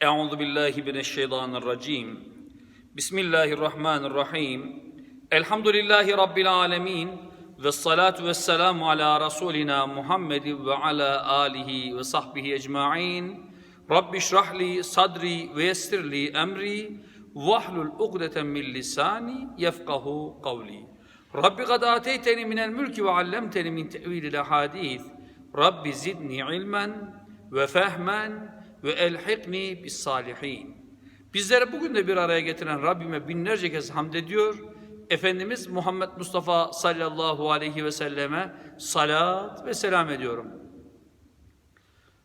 Euzu billahi mineşşeytanirracim. Bismillahirrahmanirrahim. Elhamdülillahi rabbil alamin. Ve salatu ve selamu ala Resulina Muhammedin ve ala alihi ve sahbihi ecmain. Rabbi şrahli sadri ve yessirli emri. Vahlul ugdeten min lisani yefkahu kavli. Rabbi kad ateyteni minel mülki ve allemteni min tevilil hadis. Rabbi zidni ilmen ve fehmen ve elhikni bis salihin. Bizleri bugün de bir araya getiren Rabbime binlerce kez hamd ediyor. Efendimiz Muhammed Mustafa sallallahu aleyhi ve selleme salat ve selam ediyorum.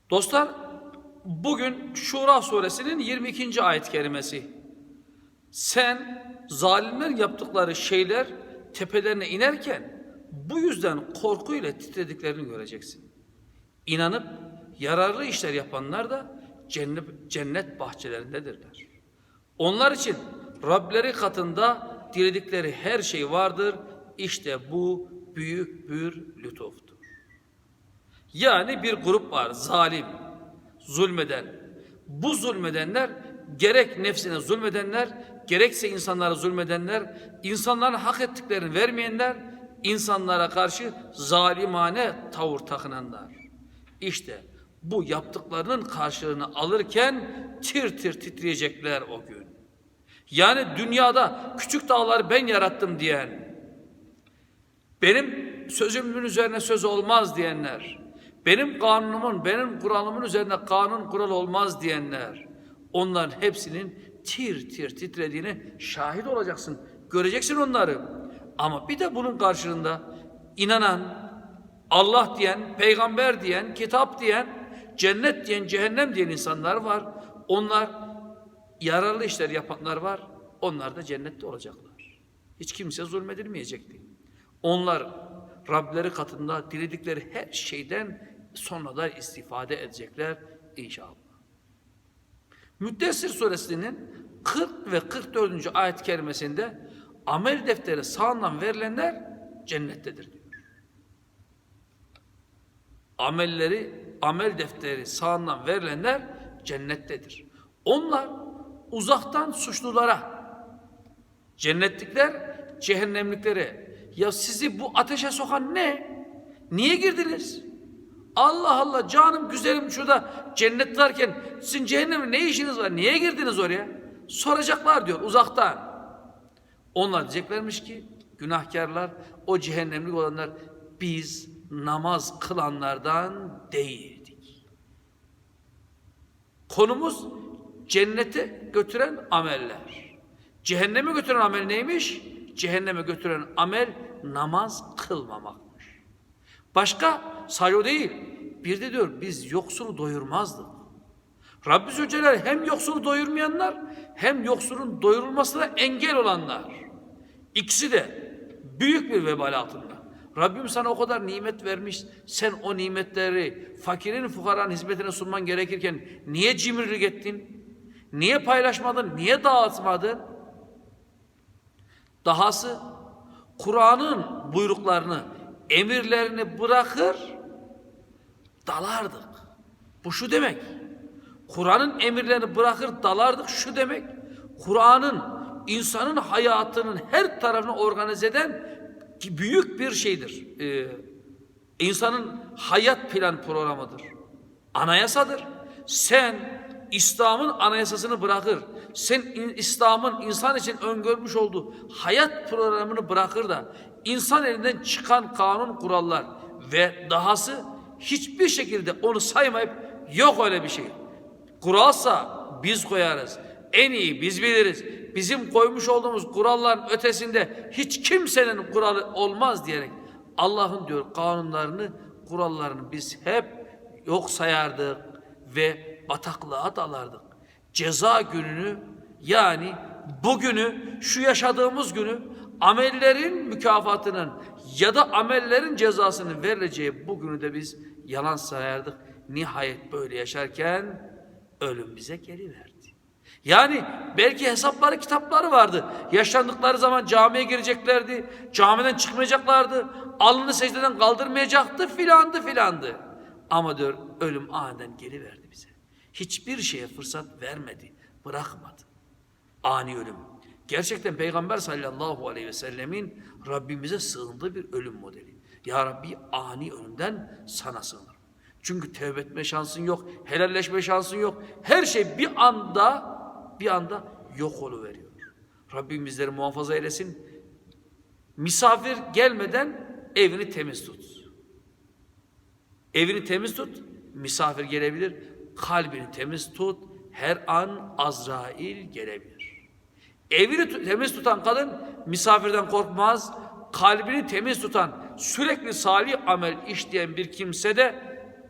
Dostlar, bugün Şura suresinin 22. ayet kerimesi. Sen zalimler yaptıkları şeyler tepelerine inerken bu yüzden korkuyla titrediklerini göreceksin. İnanıp yararlı işler yapanlar da cennet, cennet bahçelerindedirler. Onlar için Rableri katında diledikleri her şey vardır. İşte bu büyük bir lütuftur. Yani bir grup var zalim, zulmeden. Bu zulmedenler gerek nefsine zulmedenler, gerekse insanlara zulmedenler, insanların hak ettiklerini vermeyenler, insanlara karşı zalimane tavır takınanlar. İşte bu yaptıklarının karşılığını alırken tir tir titreyecekler o gün. Yani dünyada küçük dağları ben yarattım diyen, benim sözümün üzerine söz olmaz diyenler, benim kanunumun, benim kuralımın üzerine kanun kural olmaz diyenler, onların hepsinin tir tir titrediğini şahit olacaksın. Göreceksin onları. Ama bir de bunun karşılığında inanan, Allah diyen, peygamber diyen, kitap diyen, cennet diyen, cehennem diyen insanlar var. Onlar yararlı işler yapanlar var. Onlar da cennette olacaklar. Hiç kimse zulmedilmeyecekti. Onlar Rableri katında diledikleri her şeyden sonra da istifade edecekler inşallah. Müddessir suresinin 40 ve 44. ayet kerimesinde amel defteri sağından verilenler cennettedir diyor. Amelleri, amel defteri sağından verilenler cennettedir. Onlar uzaktan suçlulara, cennetlikler cehennemliklere, ya sizi bu ateşe sokan ne? Niye girdiniz? Allah Allah canım güzelim şurada cennet varken sizin cehenneme ne işiniz var? Niye girdiniz oraya? Soracaklar diyor uzaktan. Onlar diyeceklermiş ki günahkarlar o cehennemlik olanlar biz namaz kılanlardan değildik. Konumuz cennete götüren ameller. Cehenneme götüren amel neymiş? Cehenneme götüren amel namaz kılmamakmış. Başka sadece o değil. Bir de diyor biz yoksulu doyurmazdık. Rabbi Zülcelal hem yoksulu doyurmayanlar hem yoksulun doyurulmasına engel olanlar. İkisi de büyük bir vebal altında. Rabbim sana o kadar nimet vermiş. Sen o nimetleri fakirin fukaranın hizmetine sunman gerekirken niye cimrilik ettin? Niye paylaşmadın? Niye dağıtmadın? Dahası Kur'an'ın buyruklarını, emirlerini bırakır, dalardık. Bu şu demek. Kur'an'ın emirlerini bırakır, dalardık şu demek. Kur'an'ın insanın hayatının her tarafını organize eden büyük bir şeydir. Ee, insanın hayat plan programıdır. Anayasadır. Sen İslam'ın anayasasını bırakır. Sen İslam'ın insan için öngörmüş olduğu hayat programını bırakır da insan elinden çıkan kanun kurallar ve dahası hiçbir şekilde onu saymayıp yok öyle bir şey. Kuralsa biz koyarız. En iyi biz biliriz. Bizim koymuş olduğumuz kuralların ötesinde hiç kimsenin kuralı olmaz diyerek Allah'ın diyor kanunlarını, kurallarını biz hep yok sayardık ve bataklığa dalardık. Ceza gününü yani bugünü, şu yaşadığımız günü amellerin mükafatının ya da amellerin cezasının verileceği bugünü de biz yalan sayardık. Nihayet böyle yaşarken ölüm bize geliverdi. Yani belki hesapları kitapları vardı. Yaşlandıkları zaman camiye gireceklerdi. Camiden çıkmayacaklardı. Alnını secdeden kaldırmayacaktı filandı filandı. Ama diyor ölüm aniden geliverdi bize. Hiçbir şeye fırsat vermedi, bırakmadı. Ani ölüm. Gerçekten Peygamber sallallahu aleyhi ve sellemin Rabbimize sığındığı bir ölüm modeli. Ya Rabbi ani ölümden sana sığınırım. Çünkü tevbe etme şansın yok, helalleşme şansın yok. Her şey bir anda, bir anda yok oluveriyor. Rabbim bizleri muhafaza eylesin. Misafir gelmeden evini temiz tut. Evini temiz tut, misafir gelebilir. Kalbini temiz tut, her an Azrail gelebilir. Evini temiz tutan kadın misafirden korkmaz. Kalbini temiz tutan, sürekli salih amel işleyen bir kimse de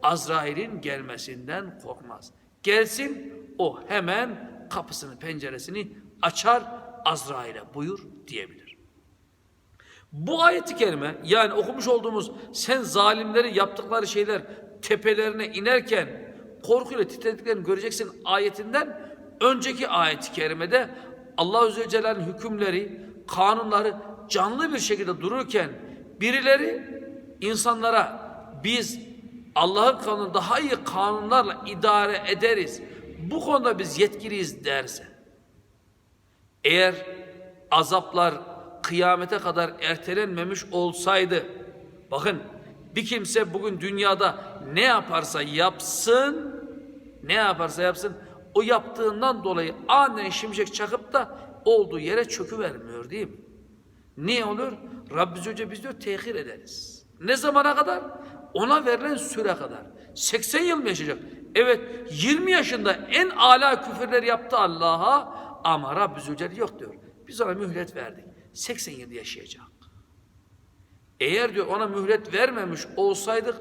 Azrail'in gelmesinden korkmaz. Gelsin o hemen kapısını penceresini açar Azrail'e buyur diyebilir. Bu ayeti kerime yani okumuş olduğumuz sen zalimlerin yaptıkları şeyler tepelerine inerken korkuyla titrediklerini göreceksin ayetinden önceki ayeti kerimede Allah Azze ve hükümleri, kanunları canlı bir şekilde dururken birileri insanlara biz Allah'ın kanunu daha iyi kanunlarla idare ederiz. Bu konuda biz yetkiliyiz derse eğer azaplar kıyamete kadar ertelenmemiş olsaydı, bakın bir kimse bugün dünyada ne yaparsa yapsın, ne yaparsa yapsın, o yaptığından dolayı aniden şimşek çakıp da olduğu yere çöküvermiyor değil mi? Niye olur? Rabbimiz Hoca biz diyor tehir ederiz. Ne zamana kadar? Ona verilen süre kadar. 80 yıl mı yaşayacak? Evet 20 yaşında en âlâ küfürler yaptı Allah'a ama Rabbimiz Hoca yok diyor. Biz ona mühlet verdik. 80 yıl yaşayacak. Eğer diyor ona mühlet vermemiş olsaydık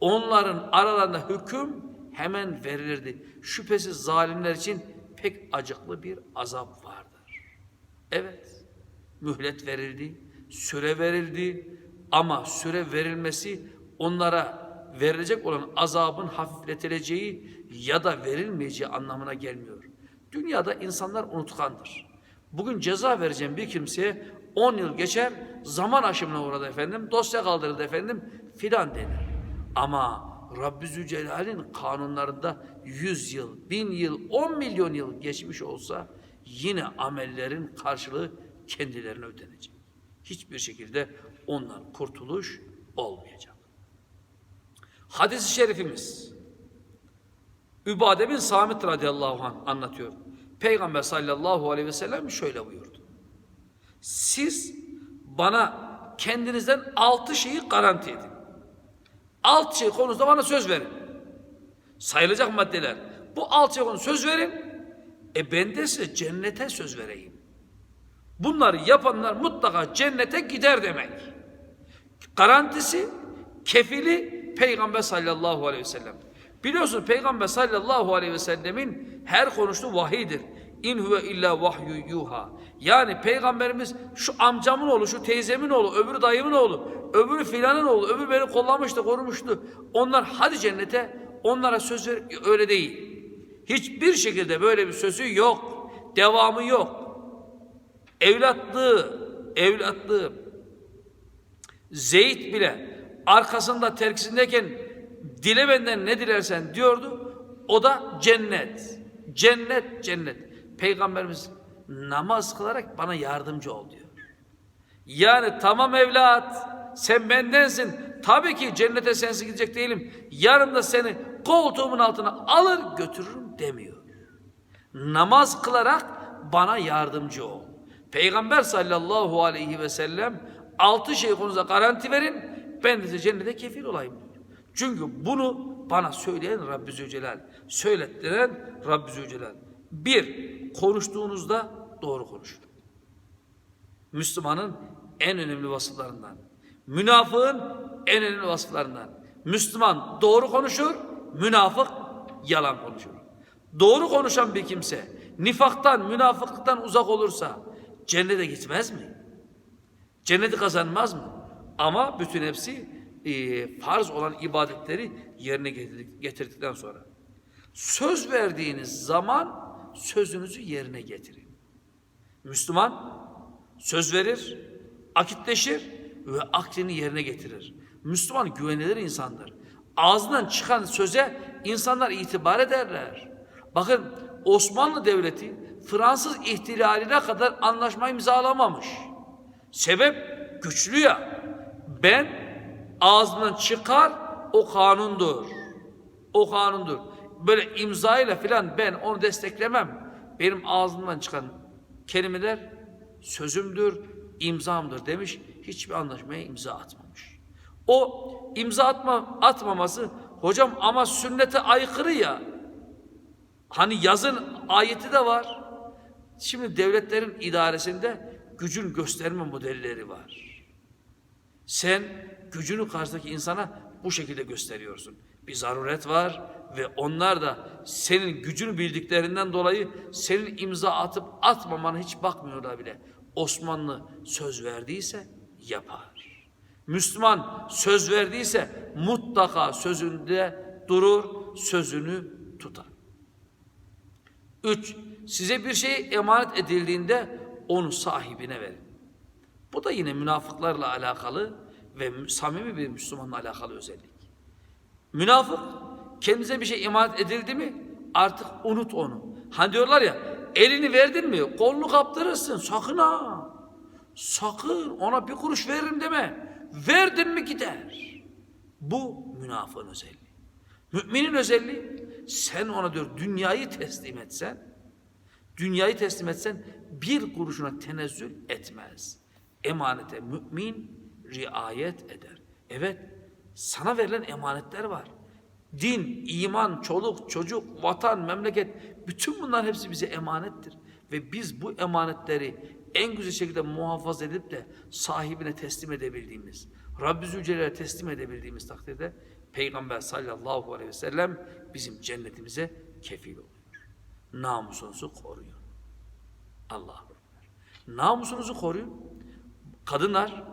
onların aralarında hüküm hemen verilirdi. Şüphesiz zalimler için pek acıklı bir azap vardır. Evet, mühlet verildi, süre verildi ama süre verilmesi onlara verilecek olan azabın hafifletileceği ya da verilmeyeceği anlamına gelmiyor. Dünyada insanlar unutkandır. Bugün ceza vereceğim bir kimseye 10 yıl geçer, zaman aşımına uğradı efendim, dosya kaldırıldı efendim filan denir. Ama Rabbi Zülcelal'in kanunlarında 100 yıl, 1000 yıl, 10 milyon yıl geçmiş olsa yine amellerin karşılığı kendilerine ödenecek. Hiçbir şekilde ondan kurtuluş olmayacak. Hadis-i şerifimiz Übade bin Samit radıyallahu anh anlatıyor. Peygamber sallallahu aleyhi ve sellem şöyle buyurdu. Siz bana kendinizden altı şeyi garanti edin. Altı şey konusunda bana söz verin. Sayılacak maddeler. Bu altı şey konusunda söz verin. E ben de size cennete söz vereyim. Bunları yapanlar mutlaka cennete gider demek. Garantisi, kefili Peygamber sallallahu aleyhi ve sellem. Biliyorsunuz Peygamber sallallahu aleyhi ve sellemin her konuştuğu vahidir. İn huve illa vahyu yuha. Yani Peygamberimiz şu amcamın oğlu, şu teyzemin oğlu, öbürü dayımın oğlu, öbürü filanın oğlu, öbürü beni kollamıştı, korumuştu. Onlar hadi cennete, onlara söz ver, öyle değil. Hiçbir şekilde böyle bir sözü yok. Devamı yok. Evlatlığı, evlatlığı Zeyd bile arkasında terkisindeyken dile benden ne dilersen diyordu. O da cennet. Cennet, cennet. Peygamberimiz namaz kılarak bana yardımcı ol diyor. Yani tamam evlat sen bendensin. Tabii ki cennete sensiz gidecek değilim. Yarın da seni koltuğumun altına alır götürürüm demiyor. Namaz kılarak bana yardımcı ol. Peygamber sallallahu aleyhi ve sellem altı şey konusunda garanti verin. Ben de size cennete kefil olayım diyor. Çünkü bunu bana söyleyen Rabbi Zülcelal, söylettiren Rabbi Zülcelal. Bir, konuştuğunuzda doğru konuşun. Müslümanın en önemli vasıflarından. Münafığın en önemli vasıflarından. Müslüman doğru konuşur, münafık yalan konuşur. Doğru konuşan bir kimse nifaktan, münafıklıktan uzak olursa cennete gitmez mi? Cenneti kazanmaz mı? Ama bütün hepsi e, farz olan ibadetleri yerine getirdik, getirdikten sonra. Söz verdiğiniz zaman sözünüzü yerine getirin. Müslüman söz verir, akitleşir ve aklini yerine getirir. Müslüman güvenilir insandır. Ağzından çıkan söze insanlar itibar ederler. Bakın Osmanlı Devleti Fransız ihtilaline kadar anlaşma imzalamamış. Sebep güçlü ya. Ben ağzından çıkar o kanundur. O kanundur. Böyle imzayla filan ben onu desteklemem. Benim ağzımdan çıkan kelimeler sözümdür, imzamdır demiş. Hiçbir anlaşmaya imza atmamış. O imza atma, atmaması hocam ama sünnete aykırı ya. Hani yazın ayeti de var. Şimdi devletlerin idaresinde gücün gösterme modelleri var. Sen gücünü karşıdaki insana bu şekilde gösteriyorsun. Bir zaruret var ve onlar da senin gücünü bildiklerinden dolayı senin imza atıp atmamana hiç bakmıyorlar bile. Osmanlı söz verdiyse yapar. Müslüman söz verdiyse mutlaka sözünde durur, sözünü tutar. Üç, size bir şey emanet edildiğinde onu sahibine verin. Bu da yine münafıklarla alakalı ve samimi bir Müslümanla alakalı özellik. Münafık kendinize bir şey emanet edildi mi artık unut onu. Hani diyorlar ya elini verdin mi kolunu kaptırırsın sakın ha. Sakın ona bir kuruş veririm deme. Verdin mi gider. Bu münafığın özelliği. Müminin özelliği sen ona diyor dünyayı teslim etsen dünyayı teslim etsen bir kuruşuna tenezzül etmez. Emanete mümin riayet eder. Evet sana verilen emanetler var. Din, iman, çoluk, çocuk, vatan, memleket bütün bunlar hepsi bize emanettir. Ve biz bu emanetleri en güzel şekilde muhafaza edip de sahibine teslim edebildiğimiz, Rabbi Zülcelal'e teslim edebildiğimiz takdirde Peygamber sallallahu aleyhi ve sellem bizim cennetimize kefil oluyor. Namusunuzu koruyun. Allah'a Namusunuzu koruyun. Kadınlar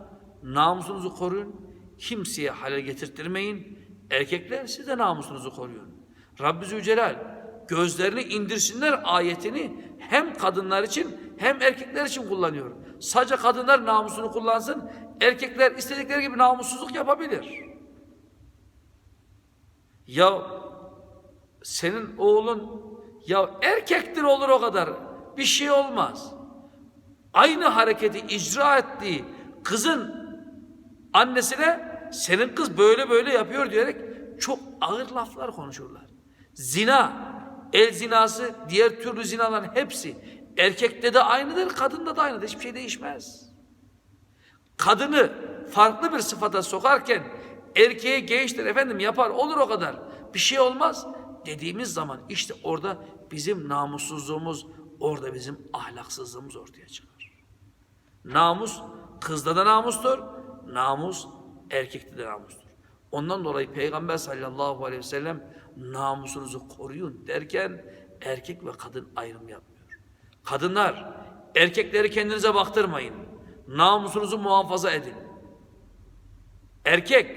namusunuzu koruyun. Kimseye halel getirttirmeyin. Erkekler siz de namusunuzu koruyun. Rabbi Zülcelal gözlerini indirsinler ayetini hem kadınlar için hem erkekler için kullanıyor. Sadece kadınlar namusunu kullansın, erkekler istedikleri gibi namussuzluk yapabilir. Ya senin oğlun ya erkektir olur o kadar. Bir şey olmaz. Aynı hareketi icra ettiği kızın annesine senin kız böyle böyle yapıyor diyerek çok ağır laflar konuşurlar. Zina, el zinası, diğer türlü zinaların hepsi erkekte de aynıdır, kadında da aynıdır. Hiçbir şey değişmez. Kadını farklı bir sıfata sokarken erkeğe gençtir efendim yapar olur o kadar. Bir şey olmaz dediğimiz zaman işte orada bizim namussuzluğumuz, orada bizim ahlaksızlığımız ortaya çıkar. Namus kızda da namustur, namus erkekte de namustur. Ondan dolayı Peygamber sallallahu aleyhi ve sellem namusunuzu koruyun derken erkek ve kadın ayrım yapmıyor. Kadınlar erkekleri kendinize baktırmayın. Namusunuzu muhafaza edin. Erkek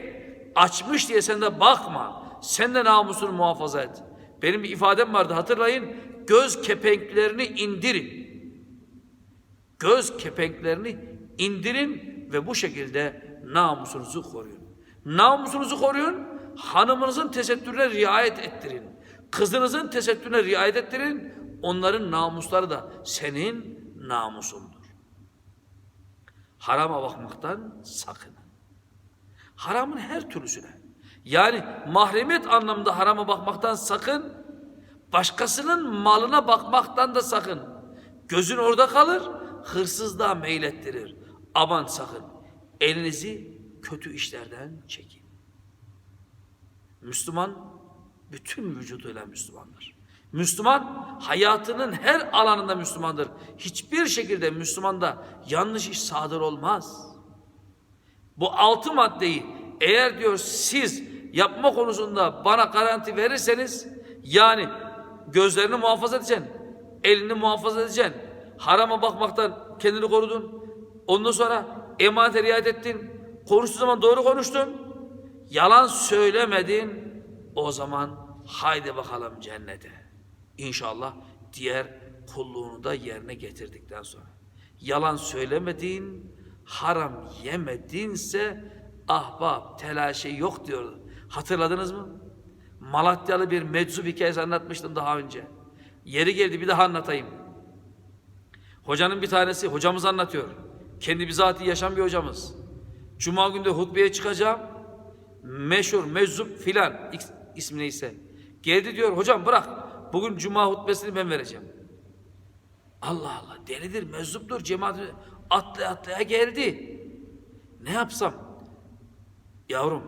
açmış diye sen de bakma. Sen de namusunu muhafaza et. Benim bir ifadem vardı hatırlayın. Göz kepenklerini indirin. Göz kepenklerini indirin ve bu şekilde namusunuzu koruyun. Namusunuzu koruyun, hanımınızın tesettürüne riayet ettirin. Kızınızın tesettürüne riayet ettirin. Onların namusları da senin namusundur. Harama bakmaktan sakının. Haramın her türlüsüne. Yani mahremiyet anlamında harama bakmaktan sakın. Başkasının malına bakmaktan da sakın. Gözün orada kalır, hırsızlığa meylettirir. Aman sakın. Elinizi kötü işlerden çekin. Müslüman bütün vücuduyla Müslümandır. Müslüman hayatının her alanında Müslümandır. Hiçbir şekilde Müslümanda yanlış iş sadır olmaz. Bu altı maddeyi eğer diyor siz yapma konusunda bana garanti verirseniz yani gözlerini muhafaza edeceksin, elini muhafaza edeceksin, harama bakmaktan kendini korudun, ondan sonra emanete riayet ettin, konuştuğu zaman doğru konuştun, yalan söylemedin, o zaman haydi bakalım cennete. İnşallah diğer kulluğunu da yerine getirdikten sonra. Yalan söylemedin, haram yemedinse ahbap telaşı yok diyordu. Hatırladınız mı? Malatyalı bir meczup hikayesi anlatmıştım daha önce. Yeri geldi bir daha anlatayım. Hocanın bir tanesi hocamız anlatıyor. Kendi bizatihi yaşam bir hocamız. Cuma günde hutbeye çıkacağım. Meşhur, meczup filan ismi neyse. Geldi diyor hocam bırak. Bugün cuma hutbesini ben vereceğim. Allah Allah delidir, meczuptur. Cemaat atlaya atlaya geldi. Ne yapsam? Yavrum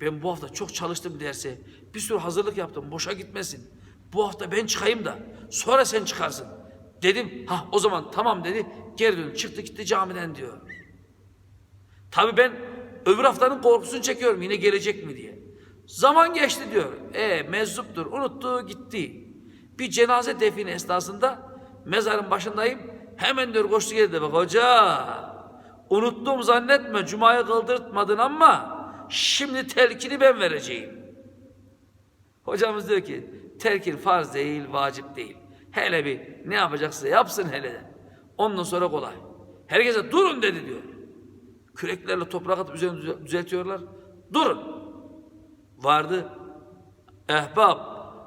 ben bu hafta çok çalıştım derse bir sürü hazırlık yaptım boşa gitmesin. Bu hafta ben çıkayım da sonra sen çıkarsın. Dedim ha o zaman tamam dedi geri dön çıktı gitti camiden diyor. Tabii ben öbür haftanın korkusunu çekiyorum yine gelecek mi diye. Zaman geçti diyor. E mezzuptur unuttu gitti. Bir cenaze defini esnasında mezarın başındayım. Hemen diyor koştu geldi bak hoca. Unuttum zannetme cumayı kıldırtmadın ama şimdi telkini ben vereceğim. Hocamız diyor ki telkin farz değil vacip değil. Hele bir ne yapacaksa yapsın hele de. Ondan sonra kolay. Herkese durun dedi diyor. Küreklerle toprak atıp üzerine düze- düzeltiyorlar. Durun. Vardı. Ehbab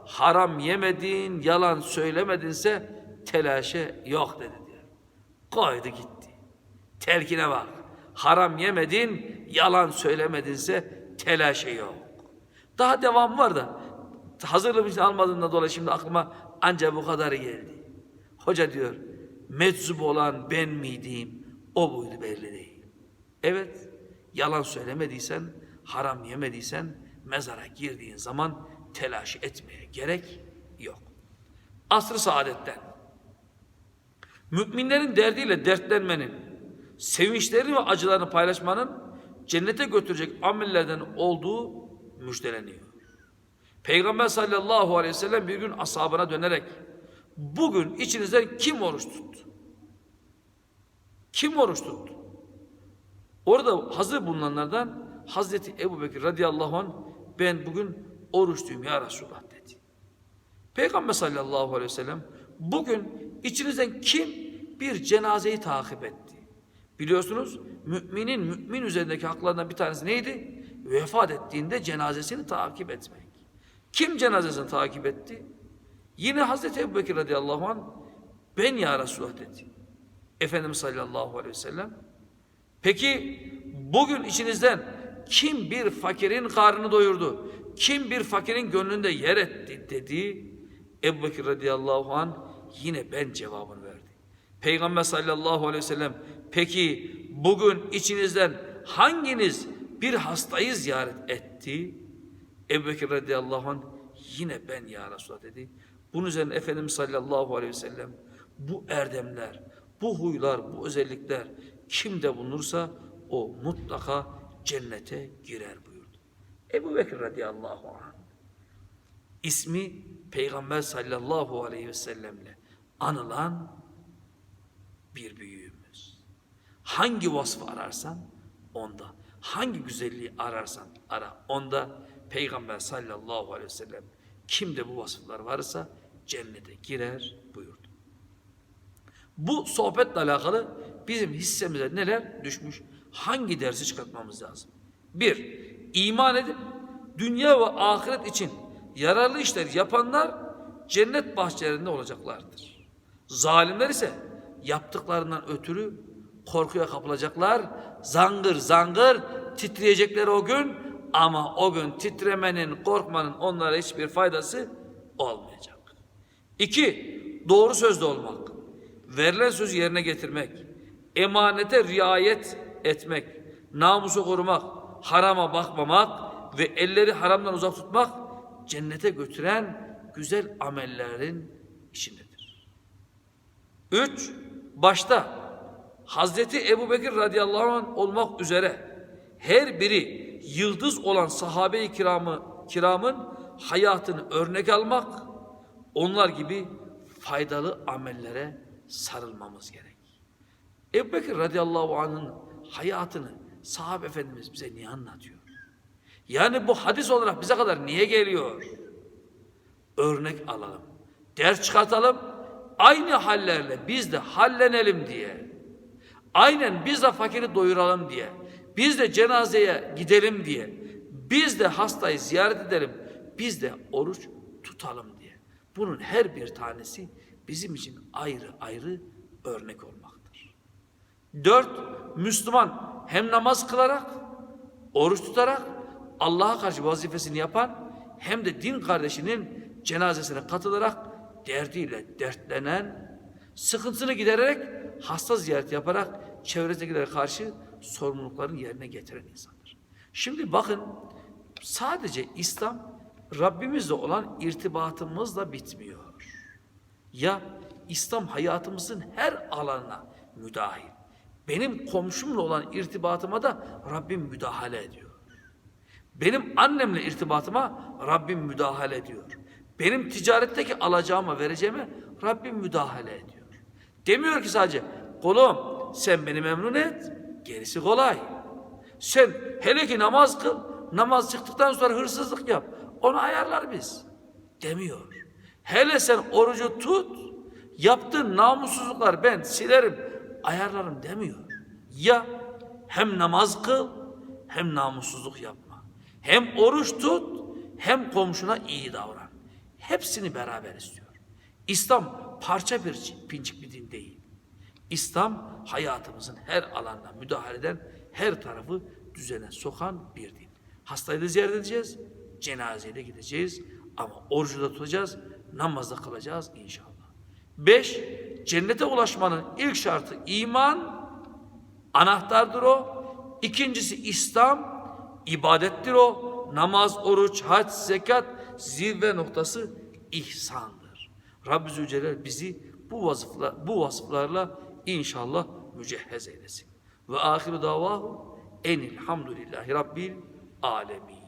haram yemedin, yalan söylemedinse telaşe yok dedi diyor. Koydu gitti. Telkine bak. Haram yemedin, yalan söylemedinse telaşe yok. Daha devam var da hazırlığım için almadığımdan dolayı şimdi aklıma ancak bu kadarı geldi. Hoca diyor, meczup olan ben miydim, o buydu belli değil. Evet, yalan söylemediysen, haram yemediysen, mezara girdiğin zaman telaş etmeye gerek yok. Asr-ı saadetten, müminlerin derdiyle dertlenmenin, sevinçlerini ve acılarını paylaşmanın cennete götürecek amellerden olduğu müjdeleniyor. Peygamber sallallahu aleyhi ve sellem bir gün ashabına dönerek bugün içinizden kim oruç tuttu? Kim oruç tuttu? Orada hazır bulunanlardan Hazreti Ebu Bekir radıyallahu anh ben bugün oruçluyum ya Resulullah dedi. Peygamber sallallahu aleyhi ve sellem bugün içinizden kim bir cenazeyi takip etti? Biliyorsunuz müminin mümin üzerindeki haklarından bir tanesi neydi? Vefat ettiğinde cenazesini takip etmek. Kim cenazesini takip etti? Yine Hazreti Ebu Bekir radıyallahu anh ben ya Resulullah dedi. Efendimiz sallallahu aleyhi ve sellem Peki bugün içinizden kim bir fakirin karnını doyurdu? Kim bir fakirin gönlünde yer etti dedi. Ebu Bekir radıyallahu an yine ben cevabını verdi. Peygamber sallallahu aleyhi ve sellem peki bugün içinizden hanginiz bir hastayı ziyaret etti? Ebu Bekir radıyallahu anh yine ben ya Resulallah dedi. Bunun üzerine Efendimiz sallallahu aleyhi ve sellem bu erdemler, bu huylar, bu özellikler kimde bulunursa o mutlaka cennete girer buyurdu. Ebu Bekir radıyallahu anh ismi Peygamber sallallahu aleyhi ve sellemle anılan bir büyüğümüz. Hangi vasfı ararsan onda, hangi güzelliği ararsan ara onda Peygamber sallallahu aleyhi ve sellem kimde bu vasıflar varsa cennete girer buyurdu. Bu sohbetle alakalı bizim hissemize neler düşmüş? Hangi dersi çıkartmamız lazım? Bir, iman edip dünya ve ahiret için yararlı işler yapanlar cennet bahçelerinde olacaklardır. Zalimler ise yaptıklarından ötürü korkuya kapılacaklar. Zangır zangır titreyecekler o gün ama o gün titremenin, korkmanın onlara hiçbir faydası olmayacak. İki, doğru sözlü olmak. Verilen sözü yerine getirmek. Emanete riayet etmek. Namusu korumak. Harama bakmamak ve elleri haramdan uzak tutmak cennete götüren güzel amellerin içindedir. Üç, başta Hazreti Ebu Bekir radıyallahu anh olmak üzere her biri yıldız olan sahabe-i kiramı, kiramın hayatını örnek almak, onlar gibi faydalı amellere sarılmamız gerek. Ebu Bekir radıyallahu anh'ın hayatını sahabe efendimiz bize niye anlatıyor? Yani bu hadis olarak bize kadar niye geliyor? Örnek alalım. Ders çıkartalım. Aynı hallerle biz de hallenelim diye. Aynen biz de fakiri doyuralım diye. Biz de cenazeye gidelim diye. Biz de hastayı ziyaret edelim. Biz de oruç tutalım diye. Bunun her bir tanesi bizim için ayrı ayrı örnek olmaktır. Dört, Müslüman hem namaz kılarak, oruç tutarak Allah'a karşı vazifesini yapan hem de din kardeşinin cenazesine katılarak derdiyle dertlenen, sıkıntısını gidererek hasta ziyareti yaparak çevresindekilere karşı sorumluluklarını yerine getiren insandır. Şimdi bakın sadece İslam Rabbimizle olan irtibatımızla bitmiyor. Ya İslam hayatımızın her alanına müdahil. Benim komşumla olan irtibatıma da Rabbim müdahale ediyor. Benim annemle irtibatıma Rabbim müdahale ediyor. Benim ticaretteki alacağıma vereceğime Rabbim müdahale ediyor. Demiyor ki sadece kulum sen beni memnun et gerisi kolay. Sen hele ki namaz kıl namaz çıktıktan sonra hırsızlık yap onu ayarlar biz demiyor. Hele sen orucu tut yaptığın namussuzluklar ben silerim ayarlarım demiyor. Ya hem namaz kıl hem namussuzluk yapma. Hem oruç tut hem komşuna iyi davran. Hepsini beraber istiyor. İslam parça bir pinçik bir din değil. İslam hayatımızın her alanda müdahale eden, her tarafı düzene sokan bir din. Hastayı da ziyaret edeceğiz, cenazeye de gideceğiz ama orucu da tutacağız, namazda kılacağız inşallah. Beş, cennete ulaşmanın ilk şartı iman, anahtardır o. İkincisi İslam, ibadettir o. Namaz, oruç, hac, zekat, zirve noktası ihsandır. Rabbi Zülcelal bizi bu vasıfla, bu vasıflarla inşallah mücehhez eylesin. Ve ahiru davahu enilhamdülillahi rabbil alemin.